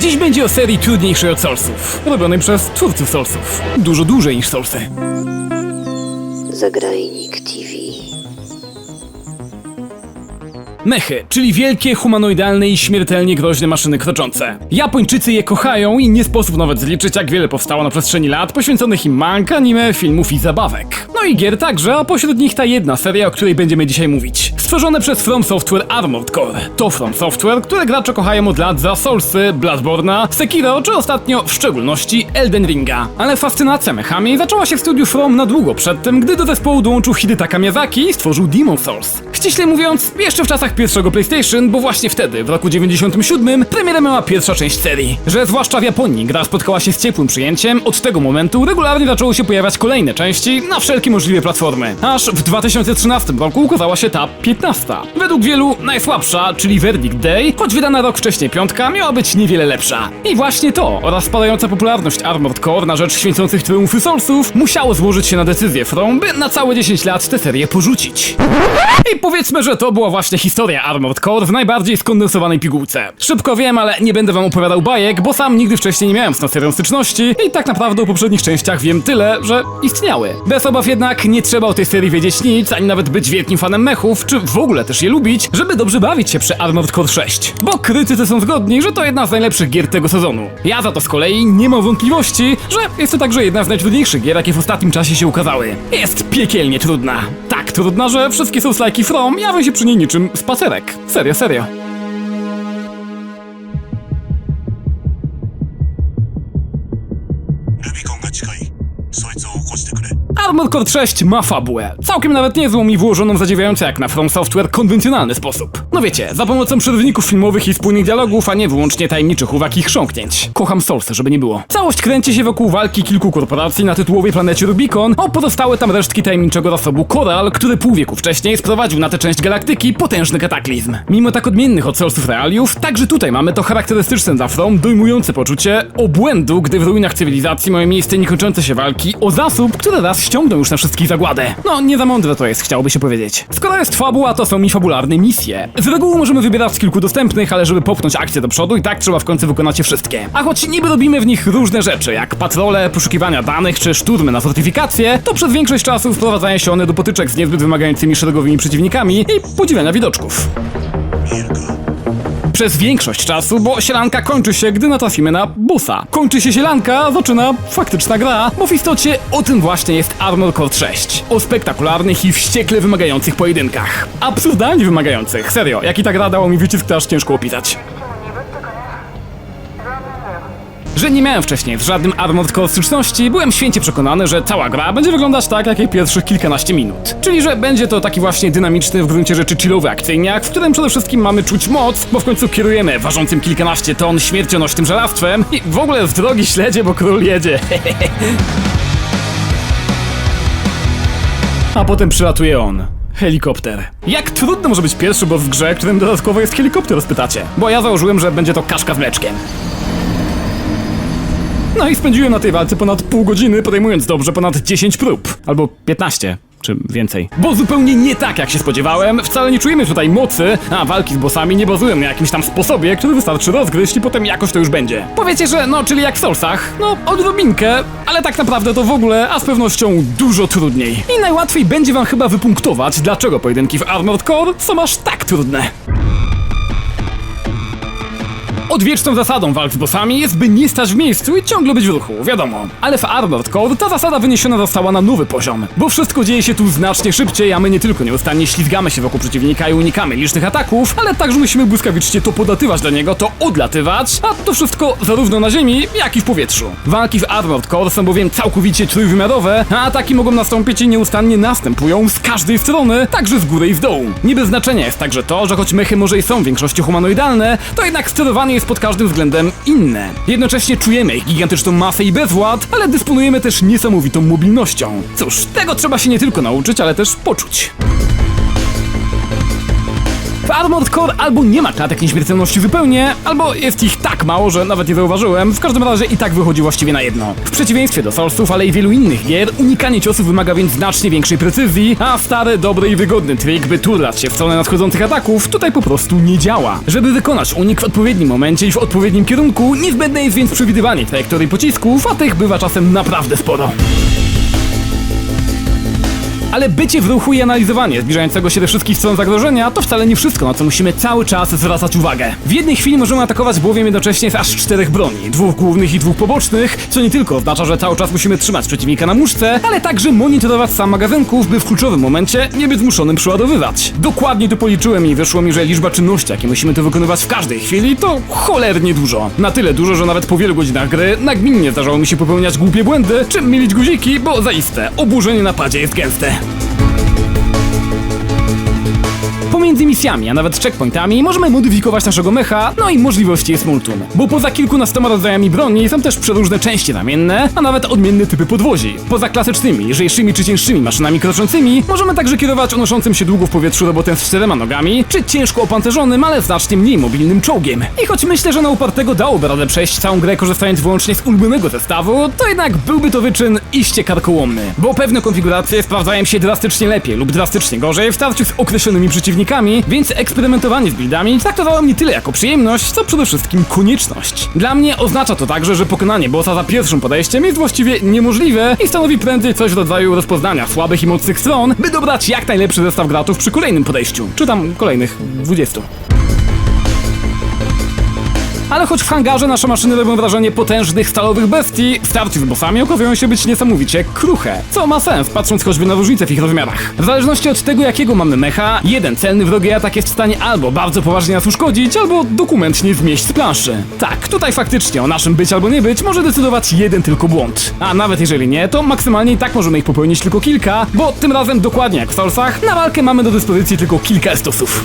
Dziś będzie o serii trudniejszej od Soulsów, robionej przez twórców Soulsów. Dużo dłużej niż Soulsy. Zagrajnik TV. Mechy, czyli wielkie, humanoidalne i śmiertelnie groźne maszyny kroczące. Japończycy je kochają i nie sposób nawet zliczyć, jak wiele powstało na przestrzeni lat poświęconych im mang, anime, filmów i zabawek. No i gier także, a pośród nich ta jedna seria, o której będziemy dzisiaj mówić. Stworzone przez From Software Armored Core. To From Software, które gracze kochają od lat za Soulsy, Bloodborne'a, Sekiro, czy ostatnio w szczególności Elden Ringa. Ale fascynacja mechami zaczęła się w studiu From na długo przedtem, gdy do zespołu dołączył Hidetaka Miyazaki i stworzył Demon Souls. Ściśle mówiąc, jeszcze w czasach pierwszego PlayStation, bo właśnie wtedy, w roku 97, premierę miała pierwsza część serii. Że zwłaszcza w Japonii gra spotkała się z ciepłym przyjęciem, od tego momentu regularnie zaczęły się pojawiać kolejne części na wszelkie możliwe platformy. Aż w 2013 roku ukazała się ta 15. Według wielu najsłabsza, czyli Verdict Day, choć wydana rok wcześniej piątka, miała być niewiele lepsza. I właśnie to oraz spadająca popularność Armored Core na rzecz święcących triumfy Soulsów musiało złożyć się na decyzję From, by na całe 10 lat tę serię porzucić. I powiedzmy, że to była właśnie historia Armored Core w najbardziej skondensowanej pigułce. Szybko wiem, ale nie będę wam opowiadał bajek, bo sam nigdy wcześniej nie miałem z tą serią styczności i tak naprawdę o poprzednich częściach wiem tyle, że istniały. Bez obaw jednak nie trzeba o tej serii wiedzieć nic, ani nawet być wielkim fanem mechów, czy w ogóle też je lubić, żeby dobrze bawić się przy Armored Core 6. Bo krytycy są zgodni, że to jedna z najlepszych gier tego sezonu. Ja za to z kolei nie mam wątpliwości, że jest to także jedna z najtrudniejszych gier, jakie w ostatnim czasie się ukazały. Jest piekielnie trudna. Trudna, że wszystkie są slajki From jawią się przy niej niczym spacerek. Serio, serio. Armored Core 6 ma fabułę. Całkiem nawet niezłą i włożoną zadziwiająco jak na From Software konwencjonalny sposób. No wiecie, za pomocą przerwników filmowych i spójnych dialogów, a nie wyłącznie tajemniczych uwag i chrząknięć. Kocham Source, żeby nie było. Całość kręci się wokół walki kilku korporacji na tytułowej planecie Rubicon o pozostałe tam resztki tajemniczego zasobu Koral, który pół wieku wcześniej sprowadził na tę część galaktyki potężny kataklizm. Mimo tak odmiennych od Source'ów realiów, także tutaj mamy to charakterystyczne dla From dojmujące poczucie obłędu, gdy w ruinach cywilizacji mają miejsce niekończące się walki o zasób, który raz ściągnie ciągną już na wszystkich zagładę. No, nie za mądre to jest, chciałoby się powiedzieć. Skoro jest fabuła, to są mi fabularne misje. Z reguły możemy wybierać z kilku dostępnych, ale żeby popchnąć akcję do przodu i tak trzeba w końcu wykonać je wszystkie. A choć niby robimy w nich różne rzeczy, jak patrole, poszukiwania danych czy szturmy na fortyfikacje, to przez większość czasu wprowadzają się one do potyczek z niezbyt wymagającymi szeregowymi przeciwnikami i podziwiania widoczków. Przez większość czasu, bo sielanka kończy się, gdy natrafimy na busa. Kończy się sielanka, zaczyna faktyczna gra, bo w istocie o tym właśnie jest Armored Core 6. O spektakularnych i wściekle wymagających pojedynkach. Absurdalnie wymagających, serio. Jak i ta gra dało mi wycisk, to aż ciężko opisać. Że nie miałem wcześniej w żadnym Armored Core styczności, byłem święcie przekonany, że cała gra będzie wyglądać tak jak jej pierwszych kilkanaście minut. Czyli, że będzie to taki właśnie dynamiczny, w gruncie rzeczy chillowy akcyjniak, w którym przede wszystkim mamy czuć moc, bo w końcu kierujemy ważącym kilkanaście ton śmiercionośnym żelastwem i w ogóle z drogi śledzie, bo król jedzie. A potem przylatuje on. Helikopter. Jak trudno może być pierwszy boss w grze, którym dodatkowo jest helikopter, spytacie? Bo ja założyłem, że będzie to kaszka z mleczkiem. No i spędziłem na tej walce ponad pół godziny, podejmując dobrze ponad 10 prób. Albo 15. Czy więcej. Bo zupełnie nie tak jak się spodziewałem, wcale nie czujemy tutaj mocy, a walki z bossami nie bazują na jakimś tam sposobie, który wystarczy rozgryźć i potem jakoś to już będzie. Powiecie, że no, czyli jak w Soulsach, no odrobinkę, ale tak naprawdę to w ogóle, a z pewnością dużo trudniej. I najłatwiej będzie wam chyba wypunktować, dlaczego pojedynki w Armored Core są aż tak trudne. Odwieczną zasadą walk z bossami jest, by nie stać w miejscu i ciągle być w ruchu, wiadomo. Ale w Armored Core ta zasada wyniesiona została na nowy poziom, bo wszystko dzieje się tu znacznie szybciej, a my nie tylko nieustannie ślizgamy się wokół przeciwnika i unikamy licznych ataków, ale także musimy błyskawicznie to podatywać dla niego, to odlatywać, a to wszystko zarówno na ziemi, jak i w powietrzu. Walki w Armored Core są bowiem całkowicie trójwymiarowe, a ataki mogą nastąpić i nieustannie następują z każdej strony, także z góry i z dołu. Nie bez znaczenia jest także to, że choć mechy może i są w większości humanoidalne, to jednak sterowanie jest pod każdym względem inne. Jednocześnie czujemy ich gigantyczną masę i bezwład, ale dysponujemy też niesamowitą mobilnością. Cóż, tego trzeba się nie tylko nauczyć, ale też poczuć. Armored Core albo nie ma klatek nieśmiertelności zupełnie, albo jest ich tak mało, że nawet nie zauważyłem. W każdym razie i tak wychodzi właściwie na jedno. W przeciwieństwie do Soulsów, ale i wielu innych gier, unikanie ciosów wymaga więc znacznie większej precyzji, a stary, dobry i wygodny trik, by turlać się w stronę nadchodzących ataków, tutaj po prostu nie działa. Żeby wykonać unik w odpowiednim momencie i w odpowiednim kierunku, niezbędne jest więc przewidywanie trajektorii pocisków, a tych bywa czasem naprawdę sporo. Ale bycie w ruchu i analizowanie zbliżającego się do wszystkich stron zagrożenia to wcale nie wszystko, na co musimy cały czas zwracać uwagę. W jednej chwili możemy atakować bowiem jednocześnie z aż czterech broni, dwóch głównych i dwóch pobocznych, co nie tylko oznacza, że cały czas musimy trzymać przeciwnika na muszce, ale także monitorować sam magazynków, by w kluczowym momencie nie być zmuszonym przeładowywać. Dokładnie to policzyłem i wyszło mi, że liczba czynności, jakie musimy tu wykonywać w każdej chwili, to cholernie dużo. Na tyle dużo, że nawet po wielu godzinach gry nagminnie zdarzało mi się popełniać głupie błędy, czy mylić guziki, bo zaiste, oburzenie na padzie jest gęste. Pomiędzy misjami, a nawet checkpointami możemy modyfikować naszego mecha, no i możliwości jest multum. Bo poza kilkunastoma rodzajami broni są też przeróżne części ramienne, a nawet odmienne typy podwozi. Poza klasycznymi, lżejszymi czy cięższymi maszynami kroczącymi, możemy także kierować unoszącym się długo w powietrzu robotem z czterema nogami, czy ciężko opancerzonym, ale znacznie mniej mobilnym czołgiem. I choć myślę, że na upartego dałoby radę przejść całą grę korzystając wyłącznie z ulubionego zestawu, to jednak byłby to wyczyn iście karkołomny. Bo pewne konfiguracje sprawdzają się drastycznie lepiej lub drastycznie gorzej w starciu z określonymi przeciwnikami, więc eksperymentowanie z buildami traktowałem nie tyle jako przyjemność, co przede wszystkim konieczność. Dla mnie oznacza to także, że pokonanie bossa za pierwszym podejściem jest właściwie niemożliwe i stanowi prędzej coś w rodzaju rozpoznania słabych i mocnych stron, by dobrać jak najlepszy zestaw gratów przy kolejnym podejściu, czy tam kolejnych 20. Ale choć w hangarze nasze maszyny robią wrażenie potężnych stalowych bestii, starci z bossami okazują się być niesamowicie kruche. Co ma sens, patrząc choćby na różnice w ich rozmiarach. W zależności od tego, jakiego mamy mecha, jeden celny wrogi atak jest w stanie albo bardzo poważnie nas uszkodzić, albo dokumentnie zmieść z planszy. Tak, tutaj faktycznie o naszym być albo nie być może decydować jeden tylko błąd. A nawet jeżeli nie, to maksymalnie i tak możemy ich popełnić tylko kilka, bo tym razem dokładnie jak w Soulsach, na walkę mamy do dyspozycji tylko kilka estosów.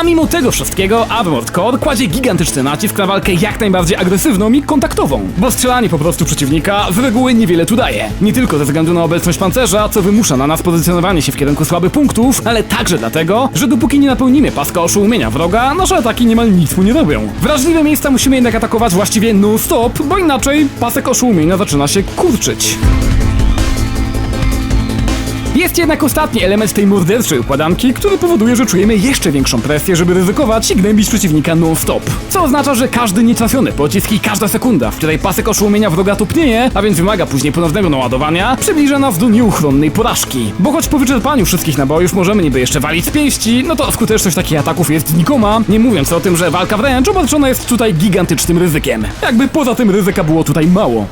A mimo tego wszystkiego, Armored Core kładzie gigantyczny nacisk na walkę jak najbardziej agresywną i kontaktową, bo strzelanie po prostu przeciwnika z reguły niewiele tu daje. Nie tylko ze względu na obecność pancerza, co wymusza na nas pozycjonowanie się w kierunku słabych punktów, ale także dlatego, że dopóki nie napełnimy paska oszumienia wroga, nasze ataki niemal nic mu nie robią. Wrażliwe miejsca musimy jednak atakować właściwie non-stop, bo inaczej pasek oszumienia zaczyna się kurczyć. Jest jednak ostatni element tej morderczej układanki, który powoduje, że czujemy jeszcze większą presję, żeby ryzykować i gnębić przeciwnika non-stop. Co oznacza, że każdy nietrafiony pocisk i każda sekunda, w której pasek oszumienia wroga topnieje, a więc wymaga później ponownego naładowania, przybliża nas do nieuchronnej porażki. Bo choć po wyczerpaniu wszystkich nabojów możemy niby jeszcze walić z pięści, no to skuteczność takich ataków jest znikoma, nie mówiąc o tym, że walka wręcz obarczona jest tutaj gigantycznym ryzykiem. Jakby poza tym ryzyka było tutaj mało.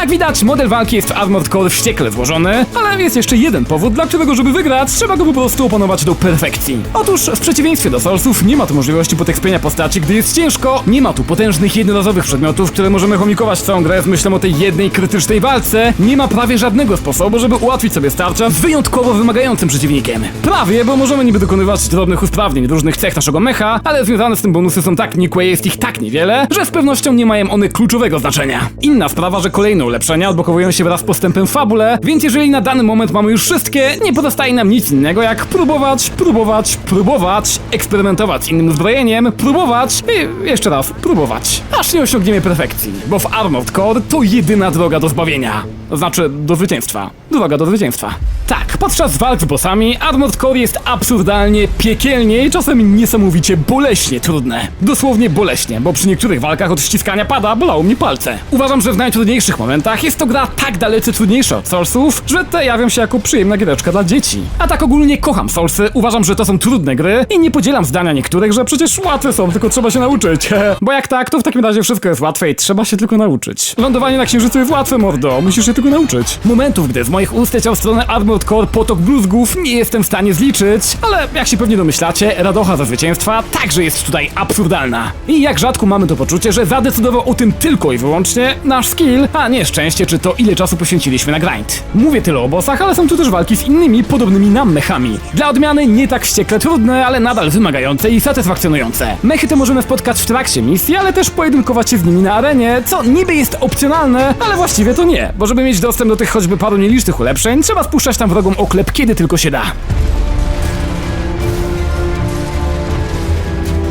Jak widać, model walki jest w Armored Core wściekle złożony, ale jest jeszcze jeden powód, dla którego, żeby wygrać, trzeba go po prostu opanować do perfekcji. Otóż, w przeciwieństwie do Soulsów, nie ma tu możliwości potekspienia postaci, gdy jest ciężko, nie ma tu potężnych, jednorazowych przedmiotów, które możemy chomikować całą grę z myślą o tej jednej krytycznej walce, nie ma prawie żadnego sposobu, żeby ułatwić sobie starcia z wyjątkowo wymagającym przeciwnikiem. Prawie, bo możemy niby dokonywać drobnych usprawnień różnych cech naszego mecha, ale związane z tym bonusy są tak nikłe, jest ich tak niewiele, że z pewnością nie mają one kluczowego znaczenia. Inna sprawa, że kolejne ulepszenia odblokowują się wraz z postępem fabule, więc jeżeli na dany moment mamy już wszystkie, nie pozostaje nam nic innego jak próbować, próbować, próbować, eksperymentować innym uzbrojeniem, próbować i jeszcze raz próbować, aż nie osiągniemy perfekcji, bo w Armored Core to jedyna droga do zbawienia. Znaczy, do zwycięstwa. Droga do zwycięstwa. Tak, podczas walk z bossami Armored Core jest absurdalnie, piekielnie i czasem niesamowicie boleśnie trudne. Dosłownie boleśnie, bo przy niektórych walkach od ściskania pada bolało mnie palce. Uważam, że w najtrudniejszych momentach jest to gra tak dalece trudniejsza od Soulsów, że te jawią się jako przyjemna giereczka dla dzieci. A tak ogólnie kocham Soulsy, uważam, że to są trudne gry i nie podzielam zdania niektórych, że przecież łatwe są, tylko trzeba się nauczyć. Bo jak tak, to w takim razie wszystko jest łatwe i trzeba się tylko nauczyć. Lądowanie na księżycu jest łatwe, mordo, musisz się tylko nauczyć. Momentów, gdy z moich ust leciał w stronę Armored Core potok bluzgów, nie jestem w stanie zliczyć, ale jak się pewnie domyślacie, radocha ze zwycięstwa także jest tutaj absurdalna. I jak rzadko mamy to poczucie, że zadecydował o tym tylko i wyłącznie nasz skill, a nie szczęście, czy to ile czasu poświęciliśmy na grind. Mówię tyle o bossach, ale są tu też walki z innymi podobnymi nam mechami. Dla odmiany nie tak wściekle trudne, ale nadal wymagające i satysfakcjonujące. Mechy te możemy spotkać w trakcie misji, ale też pojedynkować się z nimi na arenie, co niby jest opcjonalne, ale właściwie to nie, bo żeby mieć dostęp do tych choćby paru nielicznych ulepszeń, trzeba spuszczać tam wrogom oklep kiedy tylko się da.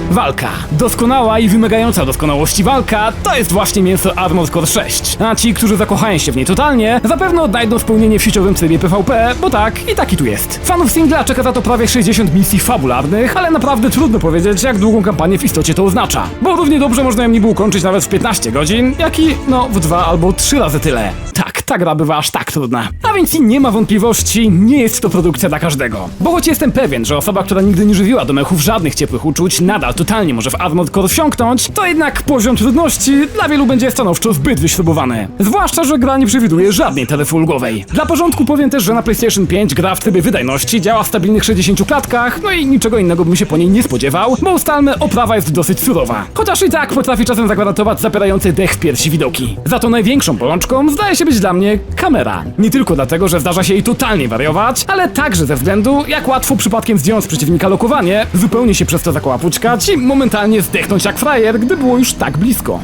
Walka. Doskonała i wymagająca doskonałości walka to jest właśnie mięso Armored Core 6. A ci, którzy zakochają się w niej totalnie, zapewne odnajdą spełnienie w sieciowym trybie PvP, bo tak, i taki tu jest. Fanów singla czeka za to prawie 60 misji fabularnych, ale naprawdę trudno powiedzieć, jak długą kampanię w istocie to oznacza. Bo równie dobrze można ją niby ukończyć nawet w 15 godzin, jak i, no, w dwa albo trzy razy tyle. Tak, ta gra bywa aż tak trudna. A więc i nie ma wątpliwości, nie jest to produkcja dla każdego. Bo choć jestem pewien, że osoba, która nigdy nie żywiła do mechów żadnych ciepłych uczuć, nadal totalnie może w Armored Core wsiąknąć, to jednak poziom trudności dla wielu będzie stanowczo zbyt wyśrubowany. Zwłaszcza, że gra nie przewiduje żadnej taryfy ulgowej. Dla porządku powiem też, że na PlayStation 5 gra w trybie wydajności działa w stabilnych 60 klatkach, no i niczego innego bym się po niej nie spodziewał, bo ustalmy, oprawa jest dosyć surowa. Chociaż i tak potrafi czasem zagwarantować zapierające dech w piersi widoki. Za to największą bolączką zdaje się być dla mnie kamera. Nie tylko dlatego, że zdarza się jej totalnie wariować, ale także ze względu, jak łatwo przypadkiem zdjąć z przeciwnika lokowanie, zupełnie się przez to zakołapućkać i momentalnie zdechnąć jak frajer, gdy było już tak blisko.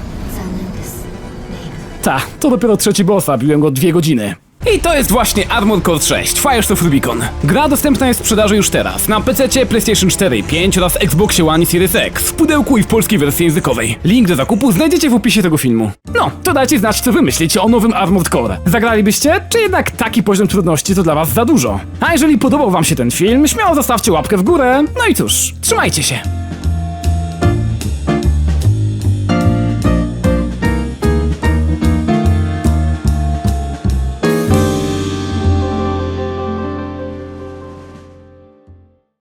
Ta, to dopiero trzeci bossa, biłem go dwie godziny. I to jest właśnie Armored Core 6 Fires of Rubicon. Gra dostępna jest w sprzedaży już teraz na PC, PlayStation 4 i 5 oraz Xboxie One i Series X w pudełku i w polskiej wersji językowej. Link do zakupu znajdziecie w opisie tego filmu. No, to dajcie znać, co wy myślicie o nowym Armored Core. Zagralibyście, czy jednak taki poziom trudności to dla was za dużo? A jeżeli podobał wam się ten film, śmiało zostawcie łapkę w górę. No i cóż, trzymajcie się.